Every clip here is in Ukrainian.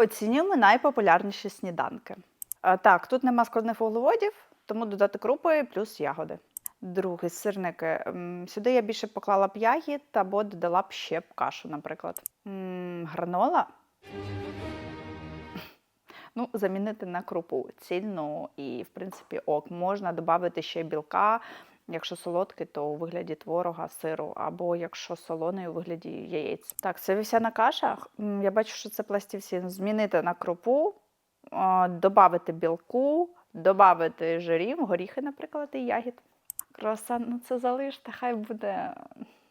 Оцінюємо найпопулярніші сніданки. Е, Так, тут нема складних вуглеводів, тому додати крупи плюс ягоди. Друге, сирники. Сюди я більше поклала б ягід або додала б ще б кашу, наприклад. Гранола. Ну, замінити на крупу цільну і, в принципі, ок. Можна додати ще білка. Якщо солодкий, то у вигляді творога, сиру, або якщо солоний у вигляді яєць. Так, це вівсяна каша. Я бачу, що це пластівці. Змінити на крупу, додати білку, додати жирів, горіхи, наприклад, і ягід. Круасан, ну це залиште, хай буде.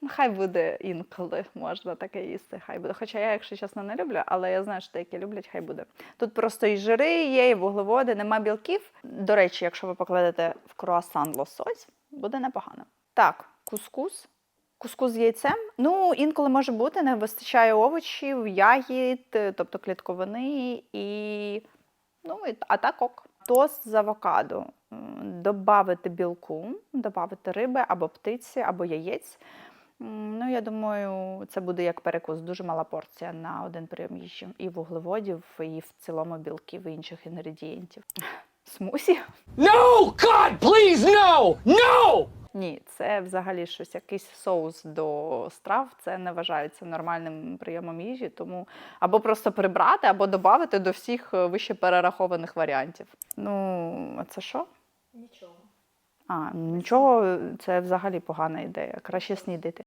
Хай буде інколи можна таке їсти, хай буде. Хоча я, якщо чесно, не люблю, але я знаю, що деякі люблять, хай буде. Тут просто і жири є, і вуглеводи, нема білків. До речі, якщо ви покладете в круасан лосось, буде непогано. Так, кускус. Кускус з яйцем. Ну, інколи може бути, не вистачає овочів, ягід, е, тобто клітковини і. Ну, і- а так ок. Тост з авокадо. Добавити білку, додати риби або птиці, або яєць. Ну, я думаю, це буде як перекус, дуже мала порція на один прийом їжі. І вуглеводів, і в цілому білків, і інших інгредієнтів. Смусі? No! God, please, no! No! Ні, це взагалі щось, якийсь соус до страв. Це не вважається нормальним прийомом їжі, тому або просто прибрати, або додати до всіх е, вище перерахованих варіантів. Ну, а це що? Нічого. А, нічого, це взагалі погана ідея. Краще снідати.